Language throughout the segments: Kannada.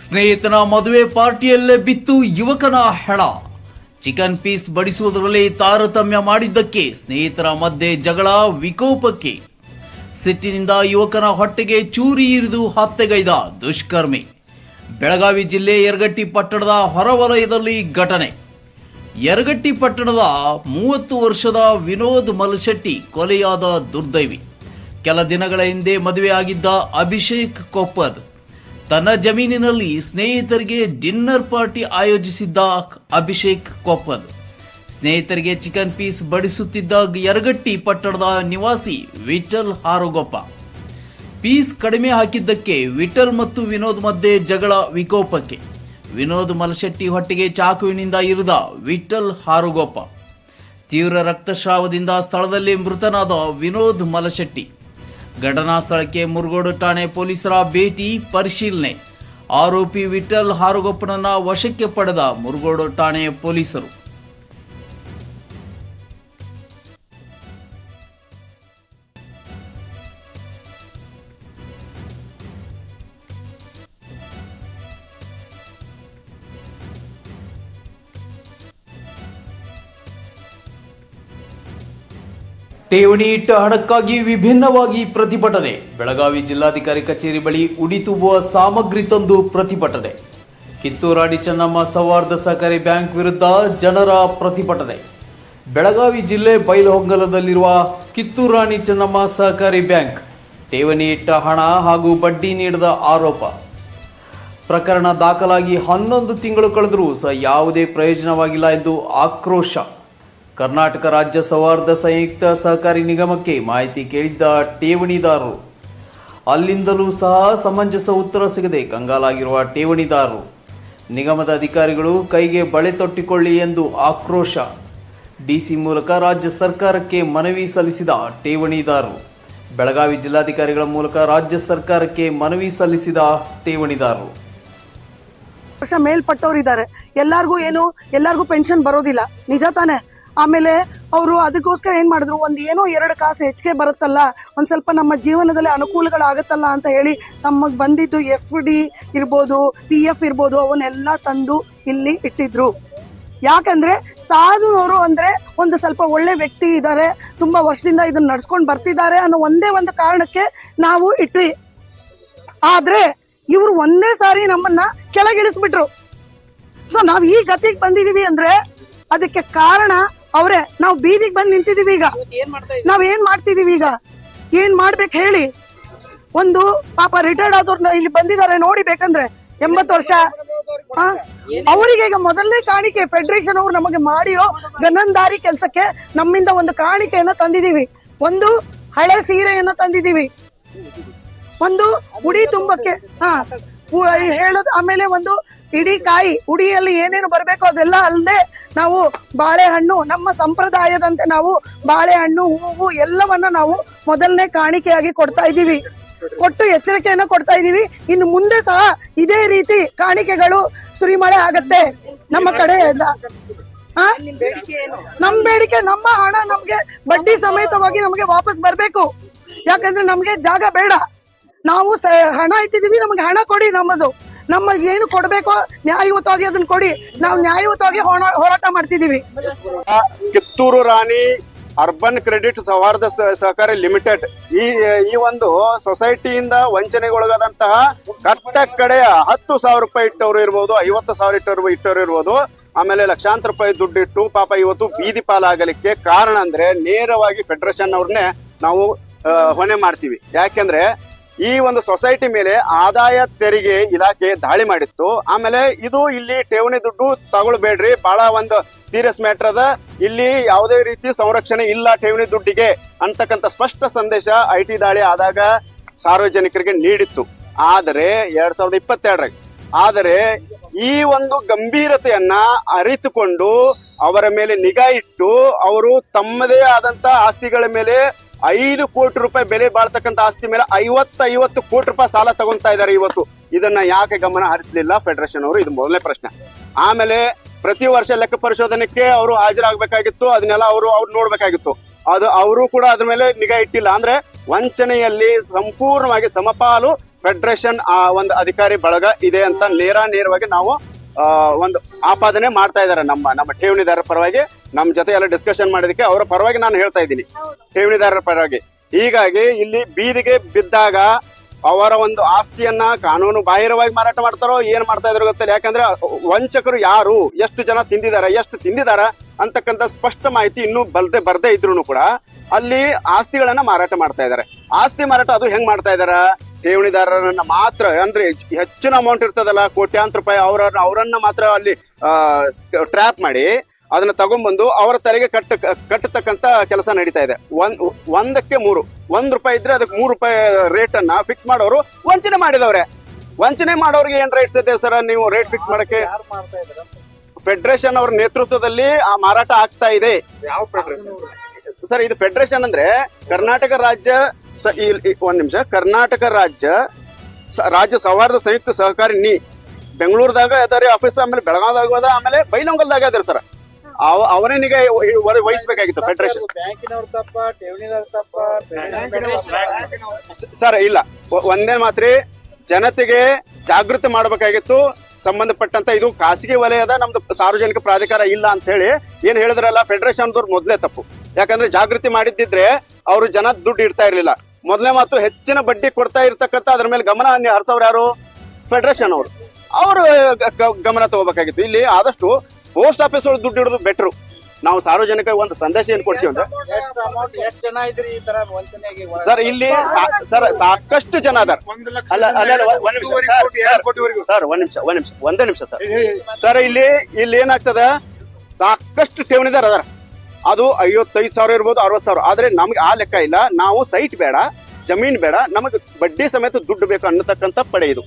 ಸ್ನೇಹಿತನ ಮದುವೆ ಪಾರ್ಟಿಯಲ್ಲೇ ಬಿತ್ತು ಯುವಕನ ಹೆಣ. ಚಿಕನ್ ಪೀಸ್ ಬಡಿಸುವುದರಲ್ಲಿ ತಾರತಮ್ಯ ಮಾಡಿದ್ದಕ್ಕೆ ಸ್ನೇಹಿತರ ಮಧ್ಯೆ ಜಗಳ, ವಿಕೋಪಕ್ಕೆ. ಸಿಟ್ಟಿನಿಂದ ಯುವಕನ ಹೊಟ್ಟೆಗೆ ಚೂರಿ ಇರಿದು ಹತ್ಯೆಗೈದ ದುಷ್ಕರ್ಮಿ. ಬೆಳಗಾವಿ ಜಿಲ್ಲೆ ಯರಗಟ್ಟಿ ಪಟ್ಟಣದ ಹೊರವಲಯದಲ್ಲಿ ಘಟನೆ. ಯರಗಟ್ಟಿ ಪಟ್ಟಣದ ಮೂವತ್ತು ವರ್ಷದ ವಿನೋದ್ ಮಲ್ಶೆಟ್ಟಿ ಕೊಲೆಯಾದ ದುರ್ದೈವಿ. ಕೆಲ ದಿನಗಳ ಹಿಂದೆ ಮದುವೆಯಾಗಿದ್ದ ಅಭಿಷೇಕ್ ಕೊಪ್ಪದ್. ತನ್ನ ಜಮೀನಿನಲ್ಲಿ ಸ್ನೇಹಿತರಿಗೆ ಡಿನ್ನರ್ ಪಾರ್ಟಿ ಆಯೋಜಿಸಿದ್ದ ಅಭಿಷೇಕ್ ಕೊಪ್ಪದ್ ಸ್ನೇಹಿತರಿಗೆ ಚಿಕನ್ ಪೀಸ್ ಬಡಿಸುತ್ತಿದ್ದ ಯರಗಟ್ಟಿ ಪಟ್ಟಣದ ನಿವಾಸಿ ವಿಠಲ್ ಹಾರೋಗೊಪ್ಪ. ಪೀಸ್ ಕಡಿಮೆ ಹಾಕಿದ್ದಕ್ಕೆ ವಿಠಲ್ ಮತ್ತು ವಿನೋದ್ ಮಧ್ಯೆ ಜಗಳ ವಿಕೋಪಕ್ಕೆ. ವಿನೋದ್ ಮಲಶೆಟ್ಟಿ ಹೊಟ್ಟೆಗೆ ಚಾಕುವಿನಿಂದ ಇರಿದ ವಿಠಲ್ ಹಾರುಗೋಪ ತೀವ್ರ ರಕ್ತಸ್ರಾವದಿಂದ ಸ್ಥಳದಲ್ಲಿ ಮೃತನಾದ ವಿನೋದ್ ಮಲಶೆಟ್ಟಿ. ಘಟನಾ ಸ್ಥಳಕ್ಕೆ ಮುರುಗೋಡು ಠಾಣೆ ಪೊಲೀಸರ ಭೇಟಿ ಪರಿಶೀಲನೆ. ಆರೋಪಿ ವಿಠಲ್ ಹಾರುಗೊಪ್ಪನನ್ನ ವಶಕ್ಕೆ ಪಡೆದ ಮುರುಗೋಡು ಠಾಣೆ ಪೊಲೀಸರು. ಠೇವಣಿ ಇಟ್ಟ ಹಣಕ್ಕಾಗಿ ವಿಭಿನ್ನವಾಗಿ ಪ್ರತಿಭಟನೆ. ಬೆಳಗಾವಿ ಜಿಲ್ಲಾಧಿಕಾರಿ ಕಚೇರಿ ಬಳಿ ಉಡಿ ತುಂಬುವ ಸಾಮಗ್ರಿ ತಂದು ಪ್ರತಿಭಟನೆ. ಕಿತ್ತೂರಾಣಿ ಚೆನ್ನಮ್ಮ ಸೌಹಾರ್ದ ಸಹಕಾರಿ ಬ್ಯಾಂಕ್ ವಿರುದ್ಧ ಜನರ ಪ್ರತಿಭಟನೆ. ಬೆಳಗಾವಿ ಜಿಲ್ಲೆ ಬೈಲಹೊಂಗಲದಲ್ಲಿರುವ ಕಿತ್ತೂರಾಣಿ ಚೆನ್ನಮ್ಮ ಸಹಕಾರಿ ಬ್ಯಾಂಕ್ ಠೇವಣಿ ಇಟ್ಟ ಹಣ ಹಾಗೂ ಬಡ್ಡಿ ನೀಡದ ಆರೋಪ. ಪ್ರಕರಣ ದಾಖಲಾಗಿ ಹನ್ನೊಂದು ತಿಂಗಳು ಕಳೆದರೂ ಸಹ ಯಾವುದೇ ಪ್ರಯೋಜನವಾಗಿಲ್ಲ ಎಂದು ಆಕ್ರೋಶ. ಕರ್ನಾಟಕ ರಾಜ್ಯ ಸೌಹಾರ್ದ ಸಂಯುಕ್ತ ಸಹಕಾರಿ ನಿಗಮಕ್ಕೆ ಮಾಹಿತಿ ಕೇಳಿದ್ದ ಠೇವಣಿದಾರರು, ಅಲ್ಲಿಂದಲೂ ಸಹ ಸಮಂಜಸ ಉತ್ತರ ಸಿಗದೆ ಕಂಗಾಲಾಗಿರುವ ಠೇವಣಿದಾರರು, ನಿಗಮದ ಅಧಿಕಾರಿಗಳು ಕೈಗೆ ಬಳೆ ತೊಟ್ಟಿಕೊಳ್ಳಿ ಎಂದು ಆಕ್ರೋಶ. ಡಿಸಿ ಮೂಲಕ ರಾಜ್ಯ ಸರ್ಕಾರಕ್ಕೆ ಮನವಿ ಸಲ್ಲಿಸಿದ ಠೇವಣಿದಾರರು, ಬೆಳಗಾವಿ ಜಿಲ್ಲಾಧಿಕಾರಿಗಳ ಮೂಲಕ ರಾಜ್ಯ ಸರ್ಕಾರಕ್ಕೆ ಮನವಿ ಸಲ್ಲಿಸಿದ ಠೇವಣಿದಾರರು. ವರ್ಷ ಮೇಲ್ಪಟ್ಟವರಿದ್ದಾರೆ. ಎಲ್ಲಾರ್ಗೂ ಏನು, ಎಲ್ಲಾರ್ಗೂ ಪೆನ್ಷನ್ ಬರೋದಿಲ್ಲ. ನಿಜ ತಾನೆ? ಆಮೇಲೆ ಅವರು ಅದಕ್ಕೋಸ್ಕರ ಏನ್ ಮಾಡಿದ್ರು? ಒಂದ್ ಏನೋ ಎರಡು ಕಾಸು ಹೆಚ್ಚಿಗೆ ಬರುತ್ತಲ್ಲ, ಒಂದ್ ಸ್ವಲ್ಪ ನಮ್ಮ ಜೀವನದಲ್ಲಿ ಅನುಕೂಲಗಳಾಗತ್ತಲ್ಲ ಅಂತ ಹೇಳಿ ನಮಗ್ ಬಂದಿದ್ದು ಎಫ್ ಡಿ ಇರ್ಬೋದು ಪಿ ಎಫ್ ಇರ್ಬೋದು, ಅವನ್ನೆಲ್ಲ ತಂದು ಇಲ್ಲಿ ಇಟ್ಟಿದ್ರು. ಯಾಕಂದ್ರೆ ಸಾಧುನವರು ಅಂದ್ರೆ ಒಂದು ಸ್ವಲ್ಪ ಒಳ್ಳೆ ವ್ಯಕ್ತಿ ಇದ್ದಾರೆ ತುಂಬಾ ವರ್ಷದಿಂದ ಇದನ್ನ ನಡ್ಸ್ಕೊಂಡು ಬರ್ತಿದ್ದಾರೆ ಅನ್ನೋ ಒಂದೇ ಒಂದು ಕಾರಣಕ್ಕೆ ನಾವು ಇಟ್ರಿ. ಆದ್ರೆ ಇವರು ಒಂದೇ ಸಾರಿ ನಮ್ಮನ್ನ ಕೆಳಗಿಳಿಸ್ಬಿಟ್ರು. ಸೊ ನಾವ್ ಈ ಗತಿಗೆ ಬಂದಿದೀವಿ ಅಂದ್ರೆ ಅದಕ್ಕೆ ಕಾರಣ ಅವ್ರೆ ನಾವು ಬೀದಿಗೆ ಬಂದ್ ನಿಂತಿದೀವಿ ಈಗ. ನಾವ್ ಏನ್ ಮಾಡ್ತಿದೀವಿ ಈಗ? ಏನ್ ಮಾಡ್ಬೇಕು ಹೇಳಿ? ಒಂದು ಪಾಪ ರಿಟೈರ್ಡ್ ಆದವ್ರನ್ನ ಇಲ್ಲಿ ಬಂದಿದ್ದಾರೆ ನೋಡಿ ಬೇಕಂದ್ರೆ ಎಂಬತ್ತು ವರ್ಷ? ಅವರಿಗೆ ಈಗ ಮೊದಲನೇ ಕಾಣಿಕೆ ಫೆಡರೇಷನ್ ಅವ್ರು ನಮಗೆ ಮಾಡಿರೋ ಗನಂದಾರಿ ಕೆಲಸಕ್ಕೆ ನಮ್ಮಿಂದ ಒಂದು ಕಾಣಿಕೆಯನ್ನ ತಂದಿದೀವಿ. ಒಂದು ಹಳೆ ಸೀರೆಯನ್ನ ತಂದಿದೀವಿ. ಒಂದು ಉಡಿ ತುಂಬಕ್ಕೆ ಹಾ. ಹೇಳೋದು ಆಮೇಲೆ ಒಂದು ಇಡೀ ಕಾಯಿ, ಉಡಿಯಲ್ಲಿ ಏನೇನು ಬರಬೇಕು ಅದೆಲ್ಲ ಅಲ್ಲದೆ ನಾವು ಬಾಳೆಹಣ್ಣು, ನಮ್ಮ ಸಂಪ್ರದಾಯದಂತೆ ನಾವು ಬಾಳೆಹಣ್ಣು, ಹೂವು ಎಲ್ಲವನ್ನ ನಾವು ಮೊದಲನೇ ಕಾಣಿಕೆಯಾಗಿ ಕೊಡ್ತಾ ಇದ್ದೀವಿ. ಕೊಟ್ಟು ಎಚ್ಚರಿಕೆಯನ್ನು ಕೊಡ್ತಾ ಇದೀವಿ ಇನ್ನು ಮುಂದೆ ಸಹ ಇದೇ ರೀತಿ ಕಾಣಿಕೆಗಳು ಸುರಿಮಳೆ ಆಗತ್ತೆ. ನಮ್ಮ ಕಡೆಯಿಂದ? ನಮ್ ಬೇಡಿಕೆ, ನಮ್ಮ ಹಣ ನಮ್ಗೆ ಬಡ್ಡಿ ಸಮೇತವಾಗಿ ನಮಗೆ ವಾಪಸ್ ಬರ್ಬೇಕು. ಯಾಕಂದ್ರೆ ನಮ್ಗೆ ಜಾಗ ಬೇಡ. ನಾವು ಹಣ ಇಟ್ಟಿದೀವಿ ನಮಗೆ ಹಣ ಕೊಡಿ ನಮ್ಮದು. ನಮಗೆ ಏನು ಕೊಡಬೇಕೋ ನ್ಯಾಯಯುತವಾಗಿ ಅದನ್ನ ಕೊಡಿ. ನಾವು ನ್ಯಾಯಯುತವಾಗಿ ಹೋರಾ- ಹೋರಾಟ ಮಾಡ್ತಿದೀವಿ ಕಿತ್ತೂರು ರಾಣಿ ಅರ್ಬನ್ ಕ್ರೆಡಿಟ್ ಸೌಹಾರ್ದ ಸಹಕಾರಿ ಲಿಮಿಟೆಡ್ ಈ ಈ ಒಂದು ಸೊಸೈಟಿಯಿಂದ ವಂಚನೆಗೊಳಗಾದಂತಹ ಕಟ್ಟ ಕಡೆ ಹತ್ತು ಸಾವಿರ ರೂಪಾಯಿ ಇಟ್ಟವರು ಇರ್ಬೋದು, ಐವತ್ತು ಸಾವಿರ ಇಟ್ಟವರು ಇಟ್ಟವರು ಇರ್ಬೋದು, ಆಮೇಲೆ ಲಕ್ಷಾಂತರ ರೂಪಾಯಿ ದುಡ್ಡು ಇಟ್ಟು ಪಾಪ ಇವತ್ತು ಬೀದಿ ಪಾಲಾಗಲಿಕ್ಕೆ ಕಾರಣ ಅಂದ್ರೆ ನೇರವಾಗಿ ಫೆಡರೇಷನ್ ಅವ್ರನ್ನೇ ನಾವು ಹೊಣೆ ಮಾಡ್ತೀವಿ. ಯಾಕೆಂದ್ರೆ ಈ ಒಂದು ಸೊಸೈಟಿ ಮೇಲೆ ಆದಾಯ ತೆರಿಗೆ ಇಲಾಖೆ ದಾಳಿ ಮಾಡಿತ್ತು. ಆಮೇಲೆ ಇದು ಇಲ್ಲಿ ಠೇವಣಿ ದುಡ್ಡು ತಗೊಳ್ಬೇಡ್ರಿ ಬಹಳ ಒಂದು ಸೀರಿಯಸ್ ಮ್ಯಾಟರ್ ಅದ. ಇಲ್ಲಿ ಯಾವುದೇ ರೀತಿ ಸಂರಕ್ಷಣೆ ಇಲ್ಲ ಠೇವಣಿ ದುಡ್ಡಿಗೆ ಅಂತಕ್ಕಂಥ ಸ್ಪಷ್ಟ ಸಂದೇಶ ಐ ಟಿ ದಾಳಿ ಆದಾಗ ಸಾರ್ವಜನಿಕರಿಗೆ ನೀಡಿತ್ತು. ಆದರೆ ಎರಡ್ ಸಾವಿರದ ಇಪ್ಪತ್ತೆರಡರಾಗ ಆದರೆ ಈ ಒಂದು ಗಂಭೀರತೆಯನ್ನ ಅರಿತುಕೊಂಡು ಅವರ ಮೇಲೆ ನಿಗಾ ಇಟ್ಟು ಅವರು ತಮ್ಮದೇ ಆದಂತ ಆಸ್ತಿಗಳ ಮೇಲೆ ಐದು ಕೋಟಿ ರೂಪಾಯಿ ಬೆಲೆ ಬಾಳ್ತಕ್ಕಂತ ಆಸ್ತಿ ಮೇಲೆ ಐವತ್ತು ಐವತ್ತು ಕೋಟಿ ರೂಪಾಯಿ ಸಾಲ ತಗೊಂತಾ ಇದ್ದಾರೆ ಇವತ್ತು. ಇದನ್ನ ಯಾಕೆ ಗಮನ ಹರಿಸಲಿಲ್ಲ ಫೆಡರೇಷನ್ ಅವರು? ಇದು ಮೊದಲನೇ ಪ್ರಶ್ನೆ. ಆಮೇಲೆ ಪ್ರತಿ ವರ್ಷ ಲೆಕ್ಕ ಪರಿಶೋಧನೆಗೆ ಅವರು ಹಾಜರಾಗಬೇಕಾಗಿತ್ತು. ಅದನ್ನೆಲ್ಲ ಅವರು ಅವ್ರು ನೋಡ್ಬೇಕಾಗಿತ್ತು. ಅದು ಅವರು ಕೂಡ ಅದ್ರ ಮೇಲೆ ನಿಗಾ ಇಟ್ಟಿಲ್ಲ. ಅಂದ್ರೆ ವಂಚನೆಯಲ್ಲಿ ಸಂಪೂರ್ಣವಾಗಿ ಸಮಪಾಲು ಫೆಡರೇಷನ್ ಆ ಒಂದು ಅಧಿಕಾರಿ ಬಳಗ ಇದೆ ಅಂತ ನೇರ ನೇರವಾಗಿ ನಾವು ಒಂದು ಆಪಾದನೆ ಮಾಡ್ತಾ ಇದ್ದಾರೆ ನಮ್ಮ ನಮ್ಮ ಠೇವಣಿದಾರರ ಪರವಾಗಿ. ನಮ್ಮ ಜೊತೆ ಎಲ್ಲ ಡಿಸ್ಕಷನ್ ಮಾಡಿದಕ್ಕೆ ಅವರ ಪರವಾಗಿ ನಾನು ಹೇಳ್ತಾ ಇದ್ದೀನಿ. ಠೇವಣಿದಾರರ ಪರವಾಗಿ. ಹೀಗಾಗಿ ಇಲ್ಲಿ ಬೀದಿಗೆ ಬಿದ್ದಾಗ ಅವರ ಒಂದು ಆಸ್ತಿಯನ್ನ ಕಾನೂನು ಬಾಹಿರವಾಗಿ ಮಾರಾಟ ಮಾಡ್ತಾರೋ ಏನ್ ಮಾಡ್ತಾ ಇದ್ರು ಗೊತ್ತಿಲ್ಲ. ಯಾಕಂದ್ರೆ ವಂಚಕರು ಯಾರು ಎಷ್ಟು ಜನ ತಿಂದಿದ್ದಾರೆ ಎಷ್ಟು ತಿಂದಿದಾರ ಅಂತಕ್ಕಂಥ ಸ್ಪಷ್ಟ ಮಾಹಿತಿ ಇನ್ನೂ ಬಲ್ದೆ ಬರ್ದೇ ಇದ್ರು ಕೂಡ ಅಲ್ಲಿ ಆಸ್ತಿಗಳನ್ನ ಮಾರಾಟ ಮಾಡ್ತಾ ಇದ್ದಾರೆ. ಆಸ್ತಿ ಮಾರಾಟ ಅದು ಹೆಂಗ್ ಮಾಡ್ತಾ ಇದಾರ ಠೇವಣಿದಾರರನ್ನ ಮಾತ್ರ ಅಂದ್ರೆ ಹೆಚ್- ಹೆಚ್ಚಿನ ಅಮೌಂಟ್ ಇರ್ತದಲ್ಲ ಕೋಟ್ಯಾಂತರ ರೂಪಾಯಿ ಅವರ ಅವರನ್ನ ಮಾತ್ರ ಅಲ್ಲಿ ಟ್ರ್ಯಾಪ್ ಮಾಡಿ ಅದನ್ನ ತಗೊಂಡ್ಬಂದು ಅವರ ತೆರಿಗೆ ಕಟ್ಟ ಕಟ್ಟತಕ್ಕಂತ ಕೆಲಸ ನಡೀತಾ ಇದೆ. ಒಂದ್ ಒಂದಕ್ಕೆ ಮೂರು. ಒಂದ್ ರೂಪಾಯಿ ಇದ್ರೆ ಅದಕ್ಕೆ ಮೂರು ರೂಪಾಯಿ ರೇಟ್ ಅನ್ನ ಫಿಕ್ಸ್ ಮಾಡೋರು ವಂಚನೆ ಮಾಡಿದವ್ರೆ. ವಂಚನೆ ಮಾಡೋರಿಗೆ ಏನ್ ರೇಟ್ಸ್ ಇದೆ ಸರ್ ನೀವು ರೇಟ್ ಫಿಕ್ಸ್ ಮಾಡಕ್ಕೆ? ಫೆಡರೇಷನ್ ಅವ್ರ ನೇತೃತ್ವದಲ್ಲಿ ಆ ಮಾರಾಟ ಆಗ್ತಾ ಇದೆ. ಯಾವ ಸರ್ ಇದು ಫೆಡರೇಷನ್ ಅಂದ್ರೆ ಕರ್ನಾಟಕ ರಾಜ್ಯ ಒಂದ್ ನಿಮಿಷ. ಕರ್ನಾಟಕ ರಾಜ್ಯ ರಾಜ್ಯ ಸೌಹಾರ್ದ ಸಂಯುಕ್ತ ಸಹಕಾರಿ ನೀ. ಬೆಂಗಳೂರದಾಗ ಅದಾರಿ ಆಫೀಸ್ ಆಮೇಲೆ ಬೆಳಗಾವ್ದಾಗ ಆಮೇಲೆ ಬೈಲೊಂಗಲ್ದಾಗ ಅದಾರ ಸರ್. ಅವ ಅವರೇ ನಿಗಾ ವಹಿ- ವಹಿ- ವಹಿಸ್ಬೇಕಾಗಿತ್ತು ಫೆಡರೇಷನ್ ಬ್ಯಾಂಕಿನವ್ರ ತಪ್ಪ ಠೇವಣಿದವ್ರ ತಪ್ಪ ಸರ್ ಇಲ್ಲ. ಒಂದೇ ಮಾತ್ರಿ ಜನತೆಗೆ ಜಾಗೃತಿ ಮಾಡಬೇಕಾಗಿತ್ತು. ಸಂಬಂಧಪಟ್ಟಂತ ಇದು ಖಾಸಗಿ ವಲಯದ ನಮ್ದು ಸಾರ್ವಜನಿಕ ಪ್ರಾಧಿಕಾರ ಇಲ್ಲ ಅಂತ ಹೇಳಿ ಏನ್ ಹೇಳಿದ್ರಲ್ಲ ಫೆಡರೇಷನ್ ಮೊದಲೇ ಮೊದ್ಲೇ ತಪ್ಪು. ಯಾಕಂದ್ರೆ ಜಾಗೃತಿ ಮಾಡಿದ್ದಿದ್ರೆ ಅವರು ಜನ ದುಡ್ಡು ಇಡ್ತಾ ಇರಲಿಲ್ಲ. ಮೊದಲನೇ ಮಾತು ಹೆಚ್ಚಿನ ಬಡ್ಡಿ ಕೊಡ್ತಾ ಇರ್ತಕ್ಕಂಥ ಅದ್ರ ಮೇಲೆ ಗಮನ ಹರಿಸೋರು ಯಾರು? ಫೆಡರೇಷನ್ ಅವರು. ಅವರು ಗಮನ ತಗೋಬೇಕಾಗಿತ್ತು. ಇಲ್ಲಿ ಆದಷ್ಟು ಪೋಸ್ಟ್ ಆಫೀಸ್ ಒಳಗೆ ದುಡ್ಡು ಹಿಡಿದು ಬೆಟ್ರು ನಾವು ಸಾರ್ವಜನಿಕ ಒಂದು ಸಂದೇಶ ಏನ್ ಕೊಡ್ತೀವಿ ಅಂದ್ರೆ ಎಷ್ಟು ಅಮೌಂಟ್ ಎಷ್ಟು ಜನ ಇದ್ರಿ ಈ ತರ ವಂಚನೆಗೆ ಸರ್ ಇಲ್ಲಿ ಸರ್ ಸಾಕಷ್ಟು ಜನ ಅದಾರ. ಅಲ್ಲ ಅಲ್ಲ ಒಂದ್- ನಿಮಿಷ ಸರ್, ಸರ್, ಸರ್ ಒಂದ್ ನಿಮಿಷ ಒಂದ್ ನಿಮಿಷ ಒಂದೇ ನಿಮಿಷ ಸರ್. ಸರ್ ಇಲ್ಲಿ ಇಲ್ಲಿ ಏನಾಗ್ತದ ಸಾಕಷ್ಟು ಠೇವಣಿದಾರ ಅದಾರ. ಅದು ಐವತ್ತೈದು ಸಾವಿರ ಇರ್ಬೋದು ಅರವತ್ತು ಸಾವಿರ. ಆದ್ರೆ ನಮ್ಗೆ ಆ ಲೆಕ್ಕ ಇಲ್ಲ. ನಾವು ಸೈಟ್ ಬೇಡ ಜಮೀನ್ ಬೇಡ ನಮಗೆ ಬಡ್ಡಿ ಸಮೇತ ದುಡ್ಡು ಬೇಕು ಅನ್ನತಕ್ಕಂತ ಪಡೆ ಇದು.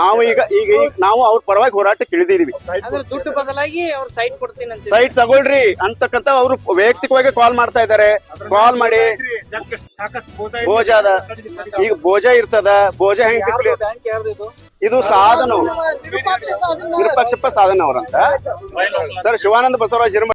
ನಾವು ಈಗ ಈಗ ಈಗ ನಾವು ಅವ್ರ ಪರವಾಗಿ ಹೋರಾಟಕ್ಕೆ ಇಳಿದಿದೀವಿ ಅಂದ್ರೆ ದುಡ್ಡು ಬದಲಾಗಿ ಅವ್ರು ಸೈಟ್ ಕೊಡ್ತೀನಿ ಅಂತ ಸೈಟ್ ತಗೊಳ್ರಿ ಅಂತಕ್ಕಂತ ಅವರು ವೈಯಕ್ತಿಕವಾಗಿ ಕಾಲ್ ಮಾಡ್ತಾ ಇದ್ದಾರೆ. ಕಾಲ್ ಮಾಡಿ. ಭೋಜ ಅದ ಈಗ ಭೋಜ ಇರ್ತದ ಭೋಜ ಹೆಂಗ್ ಇದು? ಇದು ಸಾಧನ. ವಿರೂಪಾಕ್ಷ ಸಾಧನ. ವಿರೂಪಾಕ್ಷಪ್ಪ ಸಾಧನ ಅವರಂತ. ಸರ್ ಶಿವಾನಂದ ಬಸವರಾಜ್ ಹಿರಮ